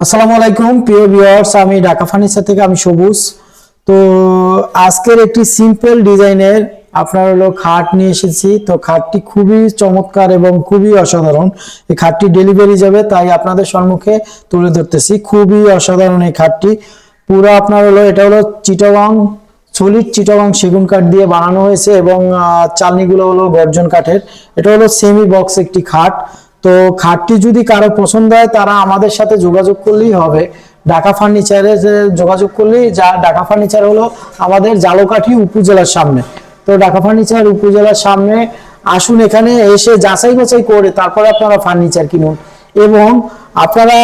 আসসালামু আলাইকুম, প্রিয় ভিউয়ার্স আমি ঢাকা ফার্নিচার থেকে, আমি সবুজ। তো আজকের একটি সিম্পল ডিজাইনের আপনার হলো খাট নিয়ে এসেছি। তো খাটটি খুবই চমৎকার এবং খুবই অসাধারণ। এই খাটটি ডেলিভারি যাবে, তাই আপনাদের সম্মুখে তুলে ধরতেছি। খুবই অসাধারণ এই খাটটি। পুরো আপনার হলো, এটা হলো চিটাগং সলিড চিটাগং সেগুন কাঠ দিয়ে বানানো হয়েছে এবং চালনিগুলো হলো গর্জন কাঠের। এটা হলো সেমি বক্স একটি খাট। তো খাটটি যদি কারও পছন্দ হয়, তারা আমাদের সাথে যোগাযোগ করলেই হবে। ঢাকা ফার্নিচারে যোগাযোগ করলেই যা, ঢাকা ফার্নিচার হলো আমাদের জালকাঠি উপজেলার সামনে। তো ঢাকা ফার্নিচার উপজেলার সামনে আসুন এখানে এসে যাচাই বাছাই করে তারপরে আপনারা ফার্নিচার কিনুন। এবং আপনারা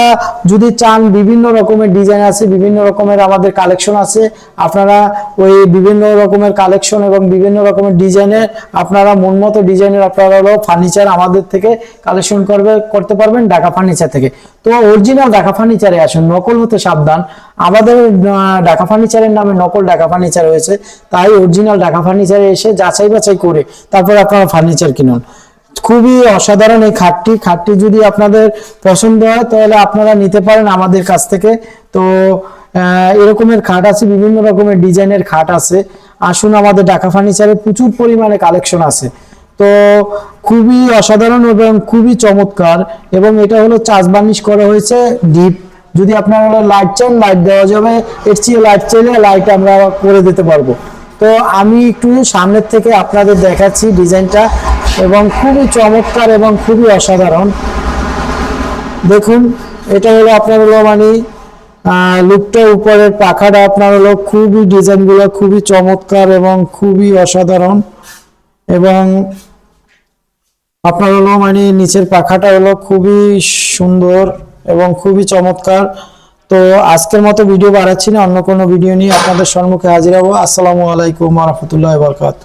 যদি চান বিভিন্ন রকমের ডিজাইন আছে, বিভিন্ন রকমের আমাদের কালেকশন আছে, আপনারা ওই বিভিন্ন রকমের কালেকশন এবং বিভিন্ন রকমের ডিজাইনের আপনারা মন মতো ডিজাইনের আপনারা হলো ফার্নিচার আমাদের থেকে কালেকশন করবে, করতে পারবেন ঢাকা ফার্নিচার থেকে। তো অরিজিনাল ঢাকা ফার্নিচারে আসুন, নকল হতে সাবধান। আমাদের ঢাকা ফার্নিচারের নামে নকল ঢাকা ফার্নিচার হয়েছে তাই অরিজিনাল ঢাকা ফার্নিচারে এসে যাচাই বাছাই করে তারপর আপনারা ফার্নিচার কিনুন। খুবই অসাধারণ এই খাটটি। খাটটি যদি আপনাদের পছন্দ হয়, তাহলে আপনারা নিতে পারেন আমাদের কাছ থেকে। তো এরকমের খাট আছে, বিভিন্ন রকমের ডিজাইনের খাট আছে। আসুন, আমাদের ঢাকা ফার্নিচারে প্রচুর পরিমাণে কালেকশন আছে। তো, খুবই অসাধারণ এবং খুবই চমৎকার। এবং এটা হলো চাষ বার্নিশ করা হয়েছে ডিপ। যদি আপনারা লাইট চান, লাইট দেওয়া যাবে। এর চেয়ে লাইট চাইলে লাইট আমরা করে দিতে পারব। তো, আমি একটু সামনের থেকে আপনাদের দেখাচ্ছি ডিজাইনটা। এবং খুবই চমৎকার এবং খুবই অসাধারণ। দেখুন, এটা হলো আপনার হলো মানে লুকটা উপরের পাখাটা আপনার হলো খুবই ডিজাইনগুলো খুবই চমৎকার এবং খুবই অসাধারণ। এবং আপনার হলো মানে নিচের পাখাটা হলো খুবই সুন্দর এবং খুবই চমৎকার। তো আজকের মতো ভিডিও বাড়াচ্ছি না, অন্য কোনো ভিডিও নিয়ে আপনাদের সম্মুখে হাজির হব। আসসালামু আলাইকুম রহমতুল্লাহ বরকাত